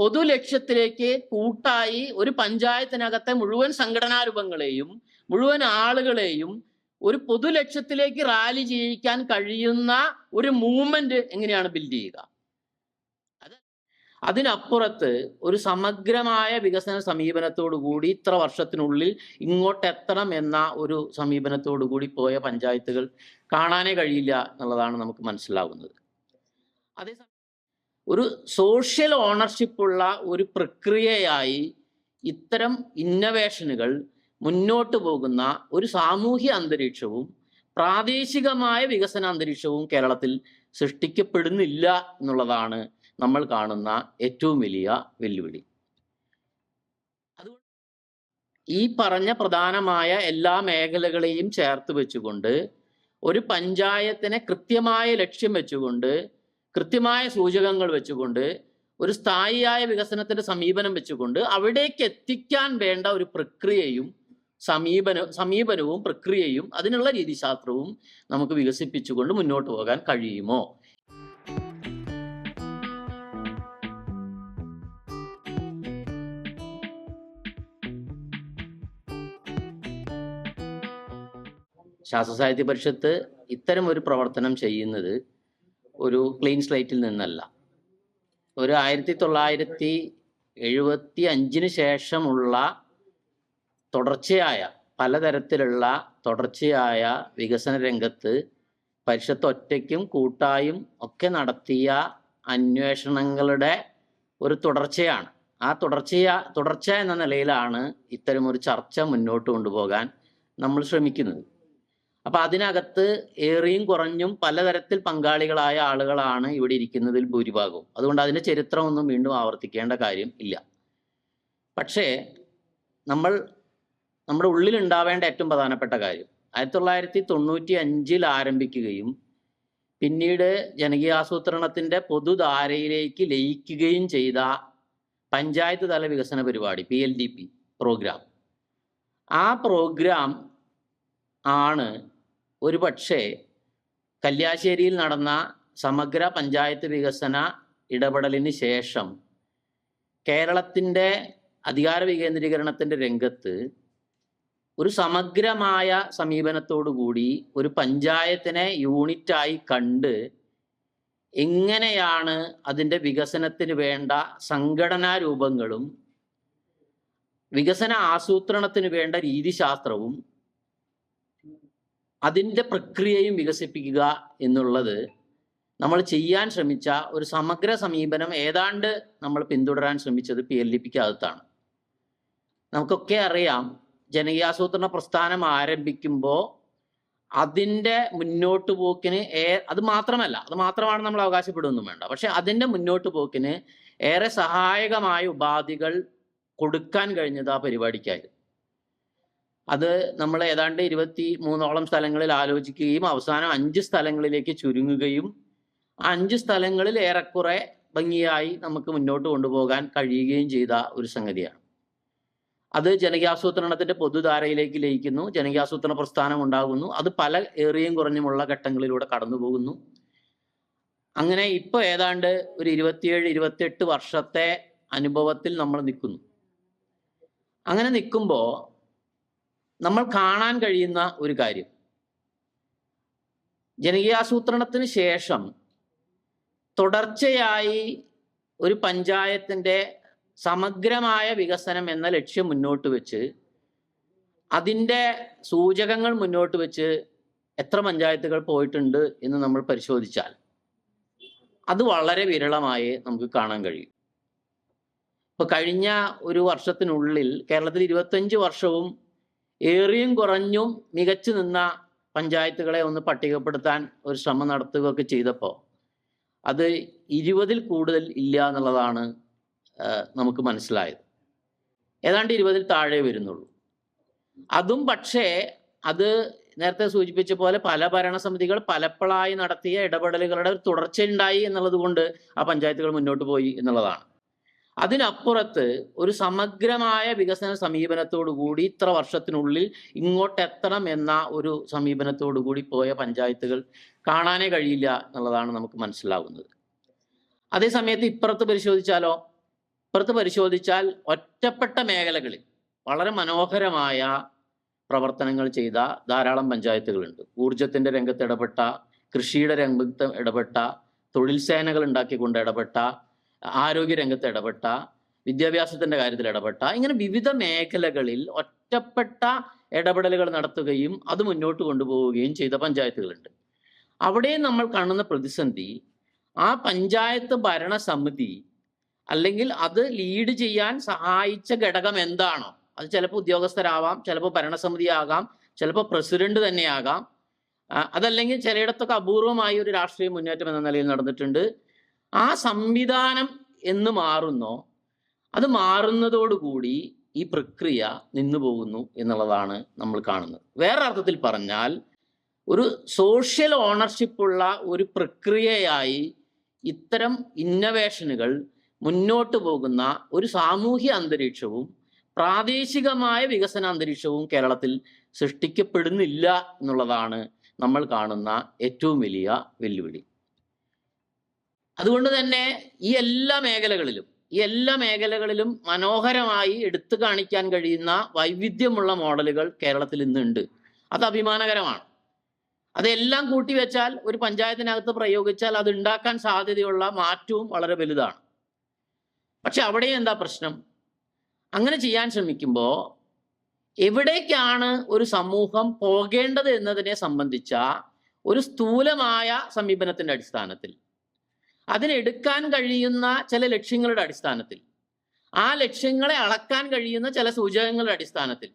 പൊതു ലക്ഷ്യത്തിലേക്ക് കൂട്ടായി ഒരു പഞ്ചായത്തിനകത്തെ മുഴുവൻ സംഘടനാ രൂപങ്ങളെയും മുഴുവൻ ആളുകളെയും ഒരു പൊതു ലക്ഷ്യത്തിലേക്ക് റാലി ചെയ്യിക്കാൻ കഴിയുന്ന ഒരു മൂവ്മെന്റ് എങ്ങനെയാണ് ബിൽഡ് ചെയ്യുക? അത് അതിനപ്പുറത്ത് ഒരു സമഗ്രമായ വികസന സമീപനത്തോടു കൂടി ഇത്ര വർഷത്തിനുള്ളിൽ ഇങ്ങോട്ട് എത്തണം എന്ന ഒരു സമീപനത്തോടു കൂടി പോയ പഞ്ചായത്തുകൾ കാണാനേ കഴിയില്ല എന്നുള്ളതാണ് നമുക്ക് മനസ്സിലാകുന്നത് അതേസമയം ഒരു സോഷ്യൽ ഓണർഷിപ്പുള്ള ഒരു പ്രക്രിയയായി ഇത്തരം ഇന്നവേഷനുകൾ മുന്നോട്ട് പോകുന്ന ഒരു സാമൂഹ്യ അന്തരീക്ഷവും പ്രാദേശികമായ വികസന അന്തരീക്ഷവും കേരളത്തിൽ സൃഷ്ടിക്കപ്പെടുന്നില്ല എന്നുള്ളതാണ് നമ്മൾ കാണുന്ന ഏറ്റവും വലിയ വെല്ലുവിളി. അതുകൊണ്ട് ഈ പറഞ്ഞ പ്രധാനമായ എല്ലാ മേഖലകളെയും ചേർത്ത് വെച്ചുകൊണ്ട് ഒരു പഞ്ചായത്തിനെ കൃത്യമായ ലക്ഷ്യം വെച്ചുകൊണ്ട് കൃത്യമായ സൂചകങ്ങൾ വെച്ചുകൊണ്ട് ഒരു സ്ഥായിയായ വികസനത്തിന്റെ സമീപനം വെച്ചുകൊണ്ട് അവിടേക്ക് എത്തിക്കാൻ വേണ്ട ഒരു പ്രക്രിയയും സമീപന സമീപനവും പ്രക്രിയയും അതിനുള്ള രീതിശാസ്ത്രവും നമുക്ക് വികസിപ്പിച്ചുകൊണ്ട് മുന്നോട്ട് പോകാൻ കഴിയുമോ? ശാസ്ത്ര സാഹിത്യ പരിഷത്ത് ഇത്തരം ഒരു പ്രവർത്തനം ചെയ്യുന്നത് ഒരു ക്ലീൻ സ്ലൈറ്റിൽ നിന്നല്ല. ഒരു ആയിരത്തി തൊള്ളായിരത്തി എഴുപത്തി അഞ്ചിന് ശേഷമുള്ള തുടർച്ചയായ പലതരത്തിലുള്ള തുടർച്ചയായ വികസന രംഗത്ത് പരിഷത്ത് ഒറ്റയ്ക്കും കൂട്ടായും ഒക്കെ നടത്തിയ അന്വേഷണങ്ങളുടെ ഒരു തുടർച്ചയാണ്. ആ തുടർച്ചയ തുടർച്ച എന്ന നിലയിലാണ് ഇത്തരമൊരു ചർച്ച മുന്നോട്ട് കൊണ്ടുപോകാൻ നമ്മൾ ശ്രമിക്കുന്നത്. അപ്പൊ അതിനകത്ത് ഏറിയും കുറഞ്ഞും പലതരത്തിൽ പങ്കാളികളായ ആളുകളാണ് ഇവിടെ ഇരിക്കുന്നതിൽ ഭൂരിഭാഗവും. അതുകൊണ്ട് അതിന്റെ ചരിത്രമൊന്നും വീണ്ടും ആവർത്തിക്കേണ്ട കാര്യം ഇല്ല. പക്ഷേ നമ്മൾ നമ്മുടെ ഉള്ളിൽ ഉണ്ടാവേണ്ട ഏറ്റവും പ്രധാനപ്പെട്ട കാര്യം ആയിരത്തി തൊള്ളായിരത്തി തൊണ്ണൂറ്റി അഞ്ചിൽ ആരംഭിക്കുകയും പിന്നീട് ജനകീയ ജനകീയാസൂത്രണത്തിന്റെ പൊതുധാരയിലേക്ക് ലയിക്കുകയും ചെയ്ത പഞ്ചായത്ത് തല വികസന പരിപാടി P L D P program. ആ പ്രോഗ്രാം ആണ് ഒരു പക്ഷേ കല്യാശ്ശേരിയിൽ നടന്ന സമഗ്ര പഞ്ചായത്ത് വികസന ഇടപെടലിന് ശേഷം കേരളത്തിന്റെ അധികാര വികേന്ദ്രീകരണത്തിന്റെ രംഗത്ത് ഒരു സമഗ്രമായ കൂടി ഒരു പഞ്ചായത്തിനെ യൂണിറ്റായി കണ്ട് എങ്ങനെയാണ് അതിന്റെ വികസനത്തിന് വേണ്ട സംഘടനാ രൂപങ്ങളും വികസന ആസൂത്രണത്തിന് വേണ്ട രീതിശാസ്ത്രവും അതിന്റെ പ്രക്രിയയും വികസിപ്പിക്കുക എന്നുള്ളത് നമ്മൾ ചെയ്യാൻ ശ്രമിച്ച ഒരു സമഗ്ര സമീപനം ഏതാണ്ട് നമ്മൾ പിന്തുടരാൻ ശ്രമിച്ചത് പി എൽ ഡി പിക്ക് അകത്താണ് നമുക്കൊക്കെ അറിയാം ജനകീയാസൂത്രണ പ്രസ്ഥാനം ആരംഭിക്കുമ്പോൾ അതിന്റെ മുന്നോട്ട് പോക്കിന് ഏ അത് മാത്രമല്ല അത് മാത്രമാണ് നമ്മൾ അവകാശപ്പെടുകയൊന്നും വേണ്ട. പക്ഷെ അതിന്റെ മുന്നോട്ട് പോക്കിന് ഏറെ സഹായകമായ ഉപാധികൾ കൊടുക്കാൻ കഴിഞ്ഞത് ആ പരിപാടിക്കായിരുന്നു അത് നമ്മൾ ഏതാണ്ട് ഇരുപത്തി മൂന്നോളം സ്ഥലങ്ങളിൽ ആലോചിക്കുകയും അവസാനം അഞ്ച് സ്ഥലങ്ങളിലേക്ക് ചുരുങ്ങുകയും അഞ്ച് സ്ഥലങ്ങളിൽ ഏറെക്കുറെ ഭംഗിയായി നമുക്ക് മുന്നോട്ട് കൊണ്ടുപോകാൻ കഴിയുകയും ചെയ്ത ഒരു സംഗതിയാണ്. അത് ജനകീയാസൂത്രണത്തിന്റെ പൊതുധാരയിലേക്ക് ലയിക്കുന്നു ജനകീയാസൂത്രണ പ്രസ്ഥാനം ഉണ്ടാകുന്നു അത് പല ഏറിയും കുറഞ്ഞുമുള്ള ഘട്ടങ്ങളിലൂടെ കടന്നു പോകുന്നു അങ്ങനെ ഇപ്പൊ ഏതാണ്ട് ഒരു ഇരുപത്തിയേഴ് ഇരുപത്തിയെട്ട് വർഷത്തെ അനുഭവത്തിൽ നമ്മൾ നിൽക്കുന്നു. അങ്ങനെ നിൽക്കുമ്പോൾ നമ്മൾ കാണാൻ കഴിയുന്ന ഒരു കാര്യം. ജനകീയാസൂത്രണത്തിന് ശേഷം തുടർച്ചയായി ഒരു പഞ്ചായത്തിന്റെ സമഗ്രമായ വികസനം എന്ന ലക്ഷ്യം മുന്നോട്ട് വെച്ച് അതിന്റെ സൂചകങ്ങൾ മുന്നോട്ട് വെച്ച് എത്ര പഞ്ചായത്തുകൾ പോയിട്ടുണ്ട് എന്ന് നമ്മൾ പരിശോധിച്ചാൽ അത് വളരെ വിരളമായി നമുക്ക് കാണാൻ കഴിയും. ഇപ്പൊ കഴിഞ്ഞ ഒരു വർഷത്തിനുള്ളിൽ കേരളത്തിൽ ഇരുപത്തഞ്ച് വർഷവും ഏറിയും കുറഞ്ഞും മികച്ചു നിന്ന പഞ്ചായത്തുകളെ ഒന്ന് പട്ടികപ്പെടുത്താൻ ഒരു ശ്രമം നടത്തുകയൊക്കെ ചെയ്തപ്പോൾ അത് ഇരുപതിൽ കൂടുതൽ ഇല്ല എന്നുള്ളതാണ് നമുക്ക് മനസ്സിലായത്. ഏതാണ്ട് ഇരുപതിൽ താഴെ വരുന്നുള്ളൂ. അതും പക്ഷേ അത് നേരത്തെ സൂചിപ്പിച്ച പോലെ പല ഭരണസമിതികൾ പലപ്പോഴായി നടത്തിയ ഇടപെടലുകളുടെ ഒരു തുടർച്ചയുണ്ടായി എന്നുള്ളത് കൊണ്ട് ആ പഞ്ചായത്തുകൾ മുന്നോട്ട് പോയി എന്നുള്ളതാണ്. അതിനപ്പുറത്ത് ഒരു സമഗ്രമായ വികസന സമീപനത്തോടു കൂടി ഇത്ര വർഷത്തിനുള്ളിൽ ഇങ്ങോട്ട് എത്തണം എന്ന ഒരു സമീപനത്തോടു കൂടി പോയ പഞ്ചായത്തുകൾ കാണാനേ കഴിയില്ല എന്നുള്ളതാണ് നമുക്ക് മനസ്സിലാവുന്നത്. അതേസമയത്ത് ഇപ്പുറത്ത് പരിശോധിച്ചാലോ? ഇപ്പുറത്ത് പരിശോധിച്ചാൽ ഒറ്റപ്പെട്ട മേഖലകളിൽ വളരെ മനോഹരമായ പ്രവർത്തനങ്ങൾ ചെയ്ത ധാരാളം പഞ്ചായത്തുകളുണ്ട്. ഊർജത്തിന്റെ രംഗത്ത് ഇടപെട്ട കൃഷിയുടെ രംഗത്ത് ഇടപെട്ട തൊഴിൽ സേനകൾ ഉണ്ടാക്കിക്കൊണ്ട് ഇടപെട്ട ആരോഗ്യ രംഗത്ത് ഇടപെട്ട വിദ്യാഭ്യാസത്തിന്റെ കാര്യത്തിൽ ഇടപെട്ട ഇങ്ങനെ വിവിധ മേഖലകളിൽ ഒറ്റപ്പെട്ട ഇടപെടലുകൾ നടത്തുകയും അത് മുന്നോട്ട് കൊണ്ടുപോവുകയും ചെയ്ത പഞ്ചായത്തുകളുണ്ട്. അവിടെ നമ്മൾ കാണുന്ന പ്രതിസന്ധി ആ പഞ്ചായത്ത് ഭരണസമിതി അല്ലെങ്കിൽ അത് ലീഡ് ചെയ്യാൻ സഹായിച്ച ഘടകം എന്താണോ? അത് ചിലപ്പോൾ ഉദ്യോഗസ്ഥരാവാം ചിലപ്പോൾ ഭരണസമിതി ആകാം ചിലപ്പോൾ പ്രസിഡന്റ് തന്നെയാകാം. അതല്ലെങ്കിൽ ചിലയിടത്തൊക്കെ അപൂർവമായ ഒരു രാഷ്ട്രീയ മുന്നേറ്റം എന്ന നിലയിൽ നടന്നിട്ടുണ്ട്. ആ സംവിധാനം എന്ന് മാറുന്നോ അത് മാറുന്നതോടുകൂടി ഈ പ്രക്രിയ നിന്നു പോകുന്നു എന്നുള്ളതാണ് നമ്മൾ കാണുന്നത്. വേറെ അർത്ഥത്തിൽ പറഞ്ഞാൽ ഒരു സോഷ്യൽ ഓണർഷിപ്പുള്ള ഒരു പ്രക്രിയയായി ഇത്തരം ഇന്നവേഷനുകൾ മുന്നോട്ട് പോകുന്ന ഒരു സാമൂഹ്യ അന്തരീക്ഷവും പ്രാദേശികമായ വികസന അന്തരീക്ഷവും കേരളത്തിൽ സൃഷ്ടിക്കപ്പെടുന്നില്ല എന്നുള്ളതാണ് നമ്മൾ കാണുന്ന ഏറ്റവും വലിയ വെല്ലുവിളി. അതുകൊണ്ട് തന്നെ ഈ എല്ലാ മേഖലകളിലും ഈ എല്ലാ മേഖലകളിലും മനോഹരമായി എടുത്തു കാണിക്കാൻ കഴിയുന്ന വൈവിധ്യമുള്ള മോഡലുകൾ കേരളത്തിൽ ഇന്നുണ്ട് അത് അഭിമാനകരമാണ്. അതെല്ലാം കൂട്ടിവെച്ചാൽ ഒരു പഞ്ചായത്തിനകത്ത് പ്രയോഗിച്ചാൽ അത് ഉണ്ടാക്കാൻ സാധ്യതയുള്ള മാറ്റവും വളരെ വലുതാണ്. പക്ഷെ അവിടെയും എന്താ പ്രശ്നം? അങ്ങനെ ചെയ്യാൻ ശ്രമിക്കുമ്പോൾ എവിടേക്കാണ് ഒരു സമൂഹം പോകേണ്ടത് എന്നതിനെ സംബന്ധിച്ച ഒരു സ്ഥൂലമായ സമീപനത്തിന്റെ അടിസ്ഥാനത്തിൽ അതിനെടുക്കാൻ കഴിയുന്ന ചില ലക്ഷ്യങ്ങളുടെ അടിസ്ഥാനത്തിൽ. ആ ലക്ഷ്യങ്ങളെ അളക്കാൻ കഴിയുന്ന ചില സൂചകങ്ങളുടെ അടിസ്ഥാനത്തിൽ.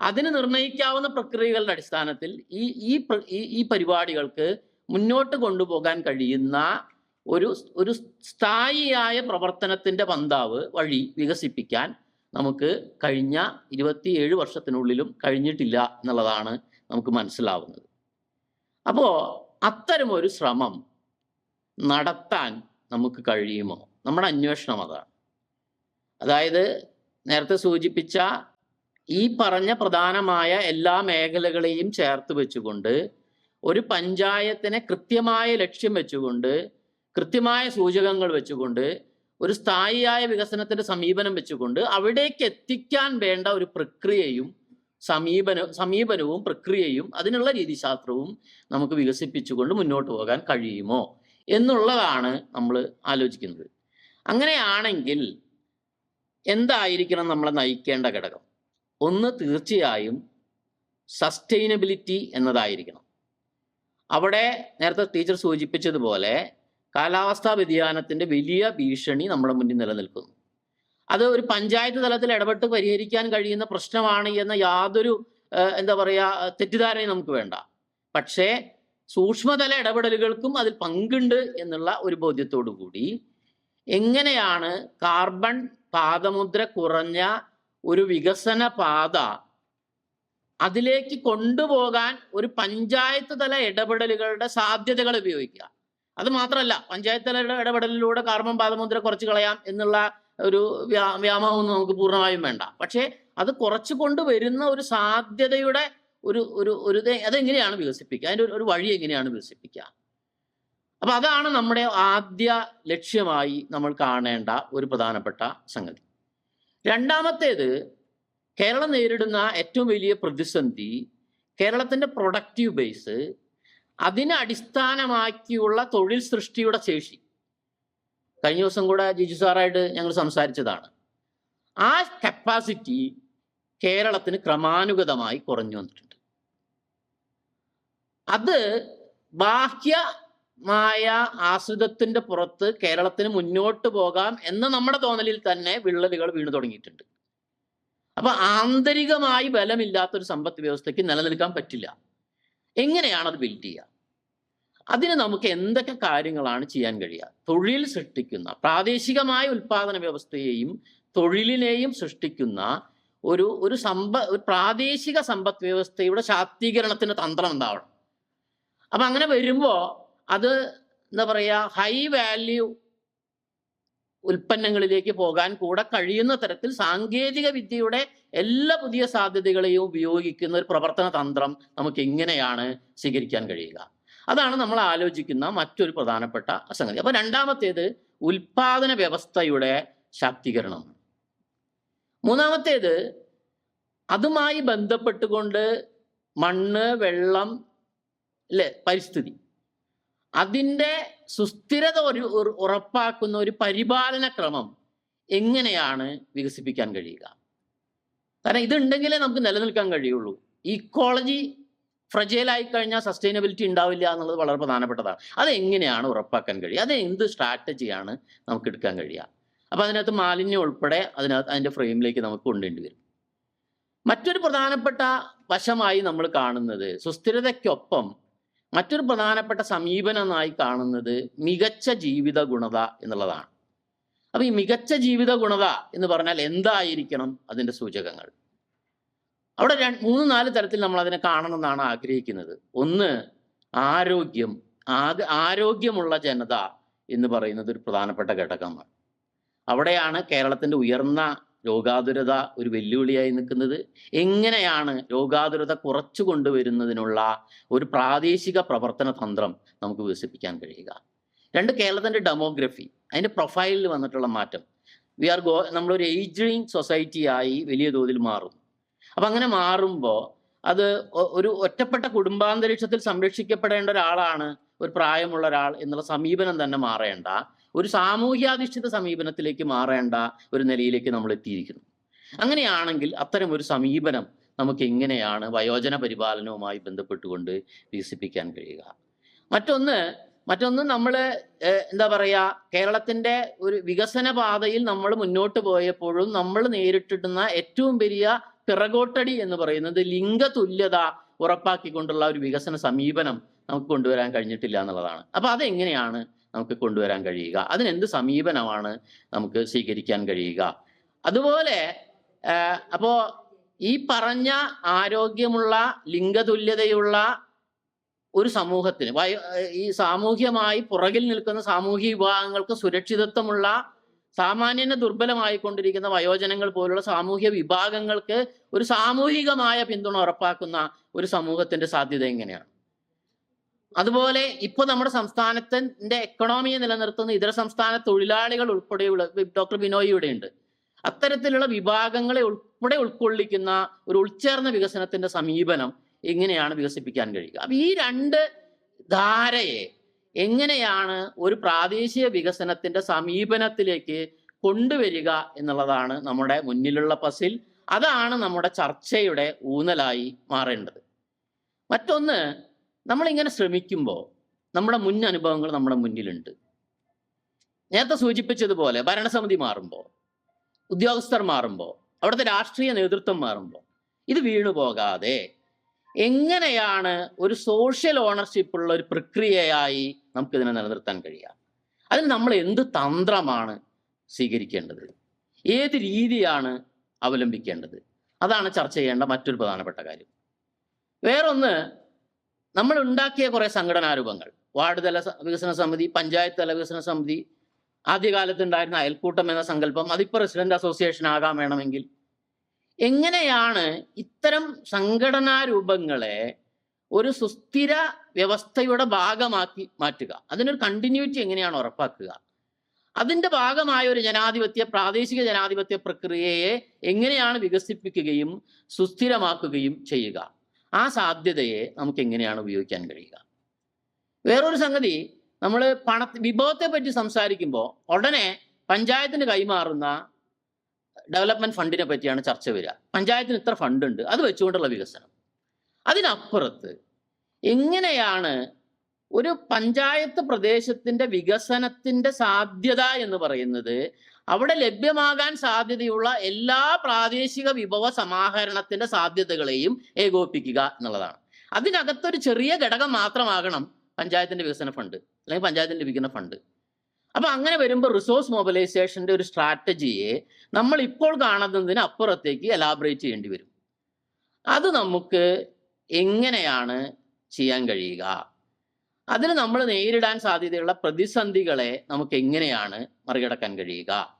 അതിന് നിർണയിക്കാവുന്ന പ്രക്രിയകളുടെ അടിസ്ഥാനത്തിൽ ഈ ഈ ഈ- പരിപാടികൾക്ക് മുന്നോട്ട് കൊണ്ടുപോകാൻ കഴിയുന്ന ഒരു ഒരു സ്ഥായിയായ പ്രവർത്തനത്തിന്റെ പന്താവ് വഴി വികസിപ്പിക്കാൻ നമുക്ക് കഴിഞ്ഞ ഇരുപത്തിയേഴ് വർഷത്തിനുള്ളിലും കഴിഞ്ഞിട്ടില്ല എന്നുള്ളതാണ് നമുക്ക് മനസ്സിലാവുന്നത്. അപ്പോൾ അത്തരമൊരു ശ്രമം നടത്താൻ നമുക്ക് കഴിയുമോ? നമ്മുടെ അന്വേഷണം അതാണ്. അതായത് നേരത്തെ സൂചിപ്പിച്ച ഈ പറഞ്ഞ പ്രധാനമായ എല്ലാ മേഖലകളെയും ചേർത്ത് വെച്ചുകൊണ്ട് ഒരു പഞ്ചായത്തിനെ കൃത്യമായ ലക്ഷ്യം വെച്ചുകൊണ്ട് കൃത്യമായ സൂചകങ്ങൾ വെച്ചുകൊണ്ട് ഒരു സ്ഥായിയായ വികസനത്തിന്റെ സമീപനം വെച്ചുകൊണ്ട് അവിടേക്ക് എത്തിക്കാൻ വേണ്ട ഒരു പ്രക്രിയയും സമീപന സമീപനവും പ്രക്രിയയും അതിനുള്ള രീതിശാസ്ത്രവും നമുക്ക് വികസിപ്പിച്ചുകൊണ്ട് മുന്നോട്ട് പോകാൻ കഴിയുമോ? എന്നുള്ളതാണ് നമ്മൾ ആലോചിക്കുന്നത്. അങ്ങനെയാണെങ്കിൽ എന്തായിരിക്കണം നമ്മളെ നയിക്കേണ്ട ഘടകം? ഒന്ന് തീർച്ചയായും സസ്റ്റൈനബിലിറ്റി എന്നതായിരിക്കണം. അവിടെ നേരത്തെ ടീച്ചർ സൂചിപ്പിച്ചതുപോലെ കാലാവസ്ഥാ വ്യതിയാനത്തിന്റെ വലിയ ഭീഷണി നമ്മുടെ മുന്നിൽ നിലനിൽക്കുന്നു. അത് ഒരു പഞ്ചായത്ത് തലത്തിൽ ഇടപെട്ട് പരിഹരിക്കാൻ കഴിയുന്ന പ്രശ്നമാണ് എന്ന യാതൊരു എന്താ പറയുക തെറ്റിദ്ധാരണയും നമുക്ക് വേണ്ട. പക്ഷേ സൂക്ഷ്മതല ഇടപെടലുകൾക്കും അതിൽ പങ്കുണ്ട് എന്നുള്ള ഒരു ബോധ്യത്തോടു കൂടി എങ്ങനെയാണ് കാർബൺ പാദമുദ്ര കുറഞ്ഞ ഒരു വികസന പാത അതിലേക്ക് കൊണ്ടുപോകാൻ ഒരു പഞ്ചായത്ത് തല ഇടപെടലുകളുടെ സാധ്യതകൾ ഉപയോഗിക്കുക? അത് മാത്രമല്ല പഞ്ചായത്ത് തല ഇട- ഇടപെടലിലൂടെ കാർബൺ പാദമുദ്ര കുറച്ച് കളയാം എന്നുള്ള ഒരു വ്യാ- വ്യാമോഹം നമുക്ക് പൂർണമായും വേണ്ട. പക്ഷേ അത് കുറച്ചു കൊണ്ടുവരുന്ന ഒരു സാധ്യതയുടെ ഒരു ഒരു ഒരു അതെങ്ങനെയാണ് വികസിപ്പിക്കുക? അതിന്റെ ഒരു വഴി എങ്ങനെയാണ് വികസിപ്പിക്കുക? അപ്പം അതാണ് നമ്മുടെ ആദ്യ ലക്ഷ്യമായി നമ്മൾ കാണേണ്ട ഒരു പ്രധാനപ്പെട്ട സംഗതി. രണ്ടാമത്തേത് കേരളം നേരിടുന്ന ഏറ്റവും വലിയ പ്രതിസന്ധി കേരളത്തിന്റെ പ്രൊഡക്റ്റീവ് ബേസ് അതിനെ അടിസ്ഥാനമാക്കിയുള്ള തൊഴിൽ സൃഷ്ടിയുടെ ശേഷി. കഴിഞ്ഞ ദിവസം കൂടെ ജിജു സാറായിട്ട് ഞങ്ങൾ സംസാരിച്ചതാണ്. ആ കപ്പാസിറ്റി കേരളത്തിന് ക്രമാനുഗതമായി കുറഞ്ഞു വന്നിട്ടുണ്ട്. അത് ബാഹ്യമായ ആശ്രിതത്തിന്റെ പുറത്ത് കേരളത്തിന് മുന്നോട്ട് പോകാം എന്ന നമ്മുടെ തോന്നലിൽ തന്നെ വിള്ളലുകൾ വീണു തുടങ്ങിയിട്ടുണ്ട്. അപ്പൊ ആന്തരികമായി ബലമില്ലാത്തൊരു സമ്പദ് വ്യവസ്ഥയ്ക്ക് നിലനിൽക്കാൻ പറ്റില്ല. എങ്ങനെയാണ് അത് ബിൽഡ് ചെയ്യുക? അതിന് നമുക്ക് എന്തൊക്കെ കാര്യങ്ങളാണ് ചെയ്യാൻ കഴിയുക? തൊഴിൽ സൃഷ്ടിക്കുന്ന പ്രാദേശികമായ ഉൽപാദന വ്യവസ്ഥയെയും തൊഴിലിനെയും സൃഷ്ടിക്കുന്ന ഒരു ഒരു സമ്പ പ്രാദേശിക സമ്പദ് വ്യവസ്ഥയുടെ ശാക്തീകരണത്തിന് തന്ത്രം ഉണ്ടാവണം അപ്പൊ അങ്ങനെ വരുമ്പോൾ അത് എന്താ പറയുക ഹൈ വാല്യൂ ഉൽപ്പന്നങ്ങളിലേക്ക് പോകാൻ കൂടെ കഴിയുന്ന തരത്തിൽ സാങ്കേതിക വിദ്യയുടെ എല്ലാ പുതിയ സാധ്യതകളെയും ഉപയോഗിക്കുന്ന ഒരു പ്രവർത്തന തന്ത്രം നമുക്ക് എങ്ങനെയാണ് സ്വീകരിക്കാൻ കഴിയുക? അതാണ് നമ്മൾ ആലോചിക്കുന്ന മറ്റൊരു പ്രധാനപ്പെട്ട സംഗതി. അപ്പൊ രണ്ടാമത്തേത് ഉൽപാദന വ്യവസ്ഥയുടെ ശാക്തീകരണമാണ് മൂന്നാമത്തേത് അതുമായി ബന്ധപ്പെട്ടുകൊണ്ട് മണ്ണ് വെള്ളം അല്ലേ പരിസ്ഥിതി. അതിന്റെ സുസ്ഥിരത ഒരു ഉറപ്പാക്കുന്ന ഒരു പരിപാലന ക്രമം എങ്ങനെയാണ് വികസിപ്പിക്കാൻ കഴിയുക? കാരണം ഇതുണ്ടെങ്കിലേ നമുക്ക് നിലനിൽക്കാൻ കഴിയുള്ളൂ. ഇക്കോളജി ഫ്രജൈലായി കഴിഞ്ഞാൽ സസ്റ്റൈനബിലിറ്റി ഉണ്ടാവില്ല എന്നുള്ളത് വളരെ പ്രധാനപ്പെട്ടതാണ്. അത് എങ്ങനെയാണ് ഉറപ്പാക്കാൻ കഴിയുക? അത് എന്ത് സ്ട്രാറ്റജിയാണ് നമുക്ക് എടുക്കാൻ കഴിയുക? അപ്പോൾ അതിനകത്ത് മാലിന്യം ഉൾപ്പെടെ അതിനകത്ത് അതിന്റെ ഫ്രെയിമിലേക്ക് നമുക്ക് കൊണ്ടുവേണ്ടി വരും. മറ്റൊരു പ്രധാനപ്പെട്ട വശമായി നമ്മൾ കാണുന്നത് സുസ്ഥിരതയ്ക്കൊപ്പം മറ്റൊരു പ്രധാനപ്പെട്ട സമീപനമായി കാണുന്നത് മികച്ച ജീവിത ഗുണത എന്നുള്ളതാണ്. അപ്പോൾ ഈ മികച്ച ജീവിത ഗുണത എന്ന് പറഞ്ഞാൽ എന്തായിരിക്കണം അതിന്റെ സൂചകങ്ങൾ. അവിടെ രണ്ട് മൂന്ന് നാല് തരത്തിൽ നമ്മൾ അതിനെ കാണണമെന്നാണ് ആഗ്രഹിക്കുന്നത്. ഒന്ന് ആരോഗ്യം ആരോഗ്യമുള്ള ജനത എന്ന് പറയുന്നത് ഒരു പ്രധാനപ്പെട്ട ഘടകമാണ്. അവിടെയാണ് കേരളത്തിന്റെ ഉയർന്ന രോഗാതുരത ഒരു വെല്ലുവിളിയായി നിൽക്കുന്നത്. എങ്ങനെയാണ് രോഗാതുരത കുറച്ചു കൊണ്ടുവരുന്നതിനുള്ള ഒരു പ്രാദേശിക പ്രവർത്തന തന്ത്രം നമുക്ക് വികസിപ്പിക്കാൻ കഴിയുക? രണ്ട് കേരളത്തിന്റെ ഡെമോഗ്രഫി അതിന്റെ പ്രൊഫൈലിൽ വന്നിട്ടുള്ള മാറ്റം. വി ആർ ഗോ നമ്മളൊരു ഏജിങ് സൊസൈറ്റിയായി വലിയ തോതിൽ മാറും അപ്പം അങ്ങനെ മാറുമ്പോൾ അത് ഒരു ഒറ്റപ്പെട്ട കുടുംബാന്തരീക്ഷത്തിൽ സംരക്ഷിക്കപ്പെടേണ്ട ഒരാളാണ് ഒരു പ്രായമുള്ള ഒരാൾ എന്നുള്ള സമീപനം തന്നെ മാറേണ്ട. ഒരു സാമൂഹ്യാധിഷ്ഠിത സമീപനത്തിലേക്ക് മാറേണ്ട ഒരു നിലയിലേക്ക് നമ്മൾ എത്തിയിരിക്കുന്നു. അങ്ങനെയാണെങ്കിൽ അത്തരം ഒരു സമീപനം നമുക്ക് എങ്ങനെയാണ് വയോജന പരിപാലനവുമായി ബന്ധപ്പെട്ടുകൊണ്ട് വികസിപ്പിക്കാൻ കഴിയുക? മറ്റൊന്ന് മറ്റൊന്ന് നമ്മൾ എന്താ പറയുക കേരളത്തിന്റെ ഒരു വികസന പാതയിൽ നമ്മൾ മുന്നോട്ട് പോയപ്പോഴും നമ്മൾ നേരിട്ടിട്ടുന്ന ഏറ്റവും വലിയ പിറകോട്ടടി എന്ന് പറയുന്നത് ലിംഗ തുല്യത ഉറപ്പാക്കിക്കൊണ്ടുള്ള ഒരു വികസന സമീപനം നമുക്ക് കൊണ്ടുവരാൻ കഴിഞ്ഞിട്ടില്ല എന്നുള്ളതാണ്. അപ്പോൾ അതെങ്ങനെയാണ് നമുക്ക് കൊണ്ടുവരാൻ കഴിയുക. അതിനെന്ത് സമീപനമാണ് നമുക്ക് സ്വീകരിക്കാൻ കഴിയുക? അതുപോലെ അപ്പോൾ ഈ പറഞ്ഞ ആരോഗ്യമുള്ള ലിംഗതുല്യതയുള്ള ഒരു സമൂഹത്തിന് ഈ സാമൂഹ്യമായി പുറകിൽ നിൽക്കുന്ന സാമൂഹ്യ വിഭാഗങ്ങൾക്ക് സുരക്ഷിതത്വമുള്ള സാമാന്യന ദുർബലമായിക്കൊണ്ടിരിക്കുന്ന വയോജനങ്ങൾ പോലുള്ള സാമൂഹ്യ വിഭാഗങ്ങൾക്ക് ഒരു സാമൂഹികമായ പിന്തുണ ഉറപ്പാക്കുന്ന ഒരു സമൂഹത്തിന്റെ സാധ്യത എങ്ങനെയാണ്? അതുപോലെ ഇപ്പൊ നമ്മുടെ സംസ്ഥാനത്തിന്റെ എക്കണോമിയെ നിലനിർത്തുന്ന ഇതര സംസ്ഥാന തൊഴിലാളികൾ ഉൾപ്പെടെയുള്ള ഡോക്ടർ ബിനോയ് ഇവിടെ ഉണ്ട്. അത്തരത്തിലുള്ള വിഭാഗങ്ങളെ ഉൾപ്പെടെ ഉൾക്കൊള്ളിക്കുന്ന ഒരു ഉൾച്ചേർന്ന വികസനത്തിന്റെ സമീപനം എങ്ങനെയാണ് വികസിപ്പിക്കാൻ കഴിയുക? അപ്പൊ ഈ രണ്ട് ധാരയെ എങ്ങനെയാണ് ഒരു പ്രാദേശിക വികസനത്തിന്റെ സമീപനത്തിലേക്ക് കൊണ്ടുവരിക എന്നുള്ളതാണ് നമ്മുടെ മുന്നിലുള്ള പസിൽ അതാണ് നമ്മുടെ ചർച്ചയുടെ ഊന്നലായി മാറേണ്ടത്. മറ്റൊന്ന് നമ്മളിങ്ങനെ ശ്രമിക്കുമ്പോൾ നമ്മുടെ മുൻ അനുഭവങ്ങൾ നമ്മുടെ മുന്നിലുണ്ട്. നേരത്തെ സൂചിപ്പിച്ചതുപോലെ ഭരണസമിതി മാറുമ്പോൾ ഉദ്യോഗസ്ഥർ മാറുമ്പോൾ അവിടുത്തെ രാഷ്ട്രീയ നേതൃത്വം മാറുമ്പോൾ ഇത് വീണുപോകാതെ എങ്ങനെയാണ് ഒരു സോഷ്യൽ ഓണർഷിപ്പ് ഉള്ള ഒരു പ്രക്രിയയായി നമുക്കിതിനെ നിലനിർത്താൻ കഴിയുക? അതിന് നമ്മൾ എന്ത് തന്ത്രമാണ് സ്വീകരിക്കേണ്ടത്? ഏത് രീതിയാണ് അവലംബിക്കേണ്ടത്? അതാണ് ചർച്ച ചെയ്യേണ്ട മറ്റൊരു പ്രധാനപ്പെട്ട കാര്യം. വേറൊന്ന് നമ്മൾ ഉണ്ടാക്കിയ കുറേ സംഘടനാരൂപങ്ങൾ. വാർഡ് തല വികസന സമിതി പഞ്ചായത്ത് തല വികസന സമിതി ആദ്യകാലത്ത് ഉണ്ടായിരുന്ന അയൽക്കൂട്ടം എന്ന സങ്കല്പം അതിപ്പോൾ റെസിഡന്റ് അസോസിയേഷൻ ആകാൻ വേണമെങ്കിൽ. എങ്ങനെയാണ് ഇത്തരം സംഘടനാ രൂപങ്ങളെ ഒരു സുസ്ഥിര വ്യവസ്ഥയുടെ ഭാഗമാക്കി മാറ്റുക? അതിനൊരു കണ്ടിന്യൂറ്റി എങ്ങനെയാണ് ഉറപ്പാക്കുക? അതിന്റെ ഭാഗമായ ഒരു ജനാധിപത്യ പ്രാദേശിക ജനാധിപത്യ പ്രക്രിയയെ എങ്ങനെയാണ് വികസിപ്പിക്കുകയും സുസ്ഥിരമാക്കുകയും ചെയ്യുക? ആ സാധ്യതയെ നമുക്ക് എങ്ങനെയാണ് ഉപയോഗിക്കാൻ കഴിയുക? വേറൊരു സംഗതി നമ്മൾ പണ വിഭവത്തെ പറ്റി സംസാരിക്കുമ്പോൾ ഉടനെ പഞ്ചായത്തിന് കൈമാറുന്ന ഡെവലപ്മെന്റ് ഫണ്ടിനെ പറ്റിയാണ് ചർച്ച വരിക. പഞ്ചായത്തിന് ഇത്ര ഫണ്ട് ഉണ്ട് അത് വെച്ചുകൊണ്ടുള്ള വികസനം. അതിനപ്പുറത്ത് എങ്ങനെയാണ് ഒരു പഞ്ചായത്ത് പ്രദേശത്തിന്റെ വികസനത്തിന്റെ സാധ്യത എന്ന് പറയുന്നത് അവിടെ ലഭ്യമാകാൻ സാധ്യതയുള്ള എല്ലാ പ്രാദേശിക വിഭവ സമാഹരണത്തിന്റെ സാധ്യതകളെയും ഏകോപിപ്പിക്കുക എന്നുള്ളതാണ്. അതിനകത്തൊരു ചെറിയ ഘടകം മാത്രമാകണം പഞ്ചായത്തിന്റെ വികസന ഫണ്ട് അല്ലെങ്കിൽ പഞ്ചായത്തിന് ലഭിക്കുന്ന ഫണ്ട്. അപ്പൊ അങ്ങനെ വരുമ്പോൾ റിസോഴ്സ് മൊബിലൈസേഷന്റെ ഒരു സ്ട്രാറ്റജിയെ നമ്മൾ ഇപ്പോൾ കാണുന്നതിന് അപ്പുറത്തേക്ക് എലാബറേറ്റ് ചെയ്യേണ്ടി വരും. അത് നമുക്ക് എങ്ങനെയാണ് ചെയ്യാൻ കഴിയുക? അതിന് നമ്മൾ നേരിടാൻ സാധ്യതയുള്ള പ്രതിസന്ധികളെ നമുക്ക് എങ്ങനെയാണ് മറികടക്കാൻ കഴിയുക?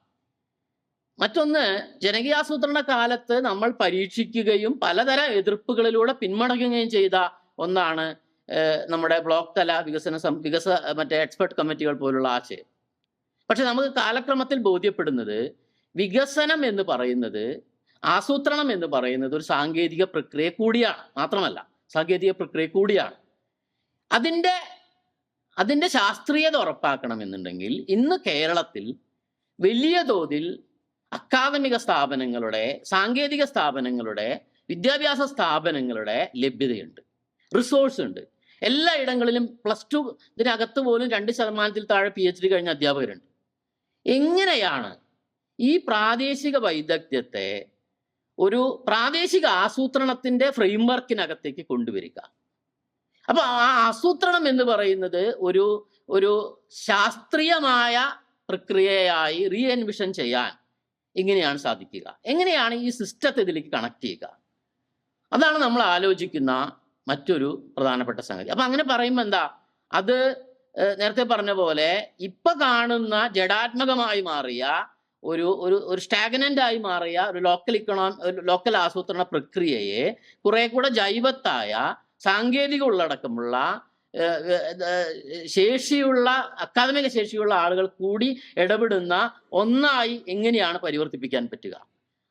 മറ്റൊന്ന് ജനകീയാസൂത്രണ കാലത്ത് നമ്മൾ പരീക്ഷിക്കുകയും പലതരം എതിർപ്പുകളിലൂടെ പിന്മടങ്ങുകയും ചെയ്ത ഒന്നാണ് നമ്മുടെ ബ്ലോക്ക് തല വികസന വികസ മറ്റേ എക്സ്പെർട്ട് കമ്മിറ്റികൾ പോലുള്ള ആശയം. പക്ഷെ നമുക്ക് കാലക്രമത്തിൽ ബോധ്യപ്പെടുന്നത് വികസനം എന്ന് പറയുന്നത് ആസൂത്രണം എന്ന് പറയുന്നത് ഒരു സാങ്കേതിക പ്രക്രിയ കൂടിയാണ് മാത്രമല്ല സാങ്കേതിക പ്രക്രിയ കൂടിയാണ്. അതിന്റെ അതിന്റെ ശാസ്ത്രീയത ഉറപ്പാക്കണമെന്നുണ്ടെങ്കിൽ ഇന്ന് കേരളത്തിൽ വലിയ തോതിൽ അക്കാദമിക സ്ഥാപനങ്ങളുടെ സാങ്കേതിക സ്ഥാപനങ്ങളുടെ വിദ്യാഭ്യാസ സ്ഥാപനങ്ങളുടെ ലഭ്യതയുണ്ട്. റിസോഴ്സ് ഉണ്ട്. എല്ലാ ഇടങ്ങളിലും പ്ലസ് ടു ഇതിനകത്ത് പോലും രണ്ട് ശതമാനത്തിൽ താഴെ പി എച്ച് ഡി കഴിഞ്ഞ അധ്യാപകരുണ്ട്. എങ്ങനെയാണ് ഈ പ്രാദേശിക വൈദഗ്ധ്യത്തെ ഒരു പ്രാദേശിക ആസൂത്രണത്തിന്റെ ഫ്രെയിംവർക്കിനകത്തേക്ക് കൊണ്ടുവരിക? അപ്പൊ ആ ആസൂത്രണം എന്ന് പറയുന്നത് ഒരു ഒരു ശാസ്ത്രീയമായ പ്രക്രിയയായി റീ എൻവിഷൻ ചെയ്യാൻ എങ്ങനെയാണ് സാധിക്കുക? എങ്ങനെയാണ് ഈ സിസ്റ്റത്തെ ഇതിലേക്ക് കണക്ട് ചെയ്യുക? അതാണ് നമ്മൾ ആലോചിക്കുന്ന മറ്റൊരു പ്രധാനപ്പെട്ട സംഗതി. അപ്പൊ അങ്ങനെ പറയുമ്പോൾ എന്താ? അത് നേരത്തെ പറഞ്ഞ പോലെ ഇപ്പൊ കാണുന്ന ജഡാത്മകമായി മാറിയ ഒരു ഒരു ഒരു സ്റ്റാഗ്നന്റ് ആയി മാറിയ ഒരു ലോക്കൽ ഇക്കണോമി ലോക്കൽ ആസൂത്രണ പ്രക്രിയയെ കുറെ കൂടെ ജൈവത്തായ സാങ്കേതിക ഉള്ളടക്കമുള്ള ശേഷിയുള്ള അക്കാദമിക ശേഷിയുള്ള ആളുകൾ കൂടി ഇടപെടുന്ന ഒന്നായി എങ്ങനെയാണ് പരിവർത്തിപ്പിക്കാൻ പറ്റുക?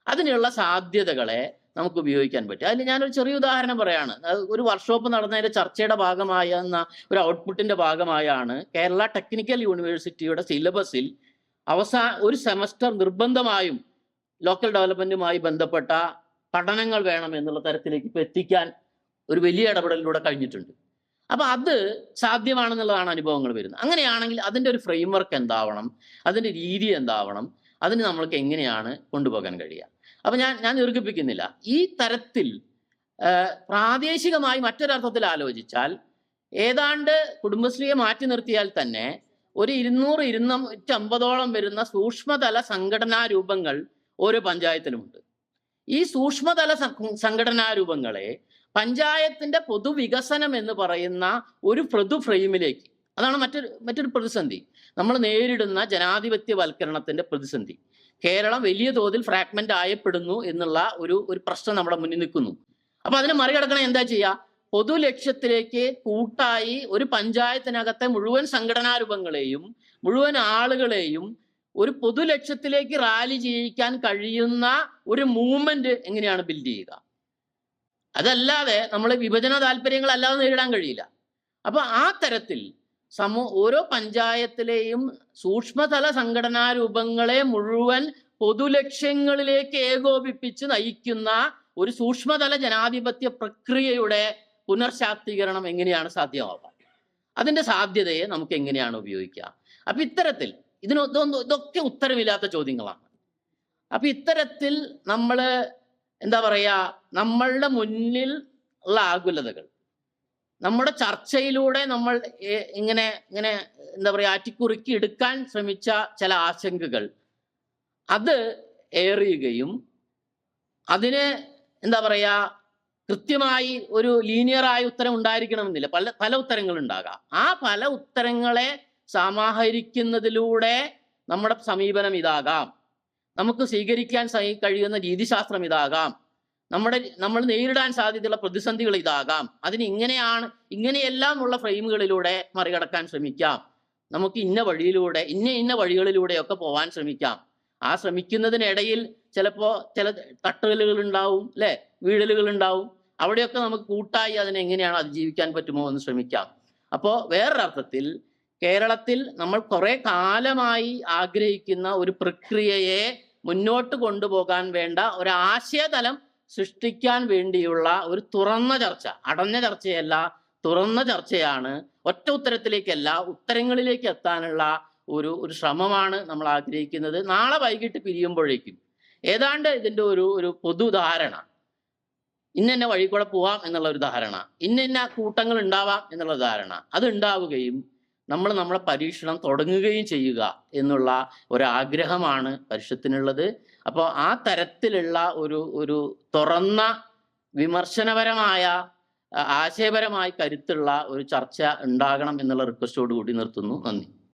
അതിനുള്ള സാധ്യതകളെ നമുക്ക് ഉപയോഗിക്കാൻ പറ്റും അതിൽ ഞാനൊരു ചെറിയ ഉദാഹരണം പറയാണ്. ഒരു വർക്ക്ഷോപ്പ് നടന്നതിന്റെ ചർച്ചയുടെ ഭാഗമായ എന്ന ഒരു ഔട്ട്പുട്ടിന്റെ ഭാഗമായാണ് കേരള ടെക്നിക്കൽ യൂണിവേഴ്സിറ്റിയുടെ സിലബസിൽ അവസാന ഒരു സെമസ്റ്റർ നിർബന്ധമായും ലോക്കൽ ഡെവലപ്മെന്റുമായി ബന്ധപ്പെട്ട പഠനങ്ങൾ വേണം എന്നുള്ള തരത്തിലേക്ക് ഇപ്പൊ എത്തിക്കാൻ ഒരു വലിയ ഇടപെടലിലൂടെ കഴിഞ്ഞിട്ടുണ്ട്. അപ്പൊ അത് സാധ്യമാണെന്നുള്ളതാണ് അനുഭവങ്ങൾ വരുന്നത്. അങ്ങനെയാണെങ്കിൽ അതിന്റെ ഒരു ഫ്രെയിംവർക്ക് എന്താവണം? അതിന്റെ രീതി എന്താവണം? അതിന് നമ്മൾക്ക് എങ്ങനെയാണ് കൊണ്ടുപോകാൻ കഴിയുക? അപ്പൊ ഞാൻ ഞാൻ ദീർഘിപ്പിക്കുന്നില്ല. ഈ തരത്തിൽ പ്രാദേശികമായി മറ്റൊരർത്ഥത്തിൽ ആലോചിച്ചാൽ ഏതാണ്ട് കുടുംബശ്രീയെ മാറ്റി നിർത്തിയാൽ തന്നെ ഒരു ഇരുന്നൂറ് ഇരുന്നൂറ്റി അമ്പതോളം വരുന്ന സൂക്ഷ്മതല സംഘടനാ രൂപങ്ങൾ ഓരോ പഞ്ചായത്തിലുമുണ്ട്. ഈ സൂക്ഷ്മതല സംഘടനാ രൂപങ്ങളെ പഞ്ചായത്തിന്റെ പൊതുവികസനം എന്ന് പറയുന്ന ഒരു പൊതു ഫ്രെയിമിലേക്ക്. അതാണ് മറ്റൊരു മറ്റൊരു പ്രതിസന്ധി. നമ്മൾ നേരിടുന്ന ജനാധിപത്യവൽക്കരണത്തിന്റെ പ്രതിസന്ധി. കേരളം വലിയ തോതിൽ ഫ്രാഗ്മെന്റ് ആയപ്പെടുന്നു എന്നുള്ള ഒരു ഒരു പ്രശ്നം നമ്മുടെ മുന്നിൽ നിൽക്കുന്നു. അപ്പൊ അതിനെ മറികടക്കണം എന്താ ചെയ്യുക? പൊതു ലക്ഷ്യത്തിലേക്ക് കൂട്ടായി ഒരു പഞ്ചായത്തിനകത്തെ മുഴുവൻ സംഘടനാരൂപങ്ങളെയും മുഴുവൻ ആളുകളെയും ഒരു പൊതു ലക്ഷ്യത്തിലേക്ക് റാലി ചെയ്യിക്കാൻ കഴിയുന്ന ഒരു മൂവ്മെന്റ് എങ്ങനെയാണ് ബിൽഡ് ചെയ്യുക? അതല്ലാതെ നമ്മളെ വിഭജന താല്പര്യങ്ങൾ അല്ലാതെ നേരിടാൻ കഴിയില്ല. അപ്പൊ ആ തരത്തിൽ സമൂ ഓരോ പഞ്ചായത്തിലെയും സൂക്ഷ്മതല സംഘടനാ രൂപങ്ങളെ മുഴുവൻ പൊതുലക്ഷ്യങ്ങളിലേക്ക് ഏകോപിപ്പിച്ച് നയിക്കുന്ന ഒരു സൂക്ഷ്മതല ജനാധിപത്യ പ്രക്രിയയുടെ പുനർശാക്തീകരണം എങ്ങനെയാണ് സാധ്യമാവുക? അതിന്റെ സാധ്യതയെ നമുക്ക് എങ്ങനെയാണ് ഉപയോഗിക്കുക? അപ്പൊ ഇത്തരത്തിൽ ഇതിന് ഇതൊന്നും ഇതൊക്കെ ഉത്തരമില്ലാത്ത ചോദ്യങ്ങളാണ്. അപ്പൊ ഇത്തരത്തിൽ നമ്മൾ എന്താ പറയാ നമ്മളുടെ മുന്നിൽ ഉള്ള ആകുലതകൾ. നമ്മുടെ ചർച്ചയിലൂടെ നമ്മൾ ഇങ്ങനെ ഇങ്ങനെ എന്താ പറയാ ആറ്റിക്കുറുക്കി എടുക്കാൻ ശ്രമിച്ച ചില ആശങ്കകൾ. അത് ഏറിയുകയും അതിന് എന്താ പറയാ കൃത്യമായി ഒരു ലീനിയറായ ഉത്തരം ഉണ്ടായിരിക്കണമെന്നില്ല. പല പല ഉത്തരങ്ങൾ ഉണ്ടാകാം ആ പല ഉത്തരങ്ങളെ സമാഹരിക്കുന്നതിലൂടെ നമ്മുടെ സമീപനം ഇതാകാം. നമുക്ക് സ്വീകരിക്കാൻ കഴിയുന്ന രീതിശാസ്ത്രം ഇതാകാം. നമ്മുടെ നമ്മൾ നേരിടാൻ സാധ്യതയുള്ള പ്രതിസന്ധികൾ ഇതാകാം. അതിന് ഇങ്ങനെയാണ് ഇങ്ങനെയെല്ലാം ഉള്ള ഫ്രെയിമുകളിലൂടെ മറികടക്കാൻ ശ്രമിക്കാം. നമുക്ക് ഇന്ന വഴിയിലൂടെ ഇന്ന ഇന്ന വഴികളിലൂടെയൊക്കെ പോകാൻ ശ്രമിക്കാം. ആ ശ്രമിക്കുന്നതിനിടയിൽ ചിലപ്പോ ചില തട്ടലുകൾ ഉണ്ടാവും അല്ലെ? വീഴലുകൾ ഉണ്ടാവും അവിടെയൊക്കെ നമുക്ക് കൂട്ടായി അതിനെങ്ങനെയാണ് അതിജീവിക്കാൻ പറ്റുമോ എന്ന് ശ്രമിക്കാം. അപ്പോൾ വേറൊരർത്ഥത്തിൽ കേരളത്തിൽ നമ്മൾ കുറെ കാലമായി ആഗ്രഹിക്കുന്ന ഒരു പ്രക്രിയയെ മുന്നോട്ട് കൊണ്ടുപോകാൻ വേണ്ട ഒരു ആശയതലം സൃഷ്ടിക്കാൻ വേണ്ടിയുള്ള ഒരു തുറന്ന ചർച്ച അടഞ്ഞ ചർച്ചയല്ല തുറന്ന ചർച്ചയാണ്. ഒറ്റ ഉത്തരത്തിലേക്കല്ല ഉത്തരങ്ങളിലേക്ക് എത്താനുള്ള ഒരു ഒരു ശ്രമമാണ് നമ്മൾ ആഗ്രഹിക്കുന്നത്. നാളെ വൈകിട്ട് പിരിയുമ്പോഴേക്കും. ഏതാണ്ട് ഇതിന്റെ ഒരു ഒരു പൊതു ധാരണ. ഇന്ന വഴി കൂടെ പോവാം എന്നുള്ള ഒരു ധാരണ. ഇന്ന ഇന്ന കൂട്ടങ്ങൾ ഉണ്ടാവാം എന്നുള്ള ധാരണ. അത് ഉണ്ടാവുകയും നമ്മൾ നമ്മളെ പരീക്ഷണം തുടങ്ങുകയും ചെയ്യുക എന്നുള്ള ഒരാഗ്രഹമാണ് പരിഷത്തിനുള്ളത്. അപ്പോൾ ആ തരത്തിലുള്ള ഒരു ഒരു തുറന്ന വിമർശനപരമായ ആശയപരമായി കരുത്തുള്ള ഒരു ചർച്ച ഉണ്ടാകണം എന്നുള്ള റിക്വസ്റ്റോട് കൂടി നിർത്തുന്നു. നന്ദി.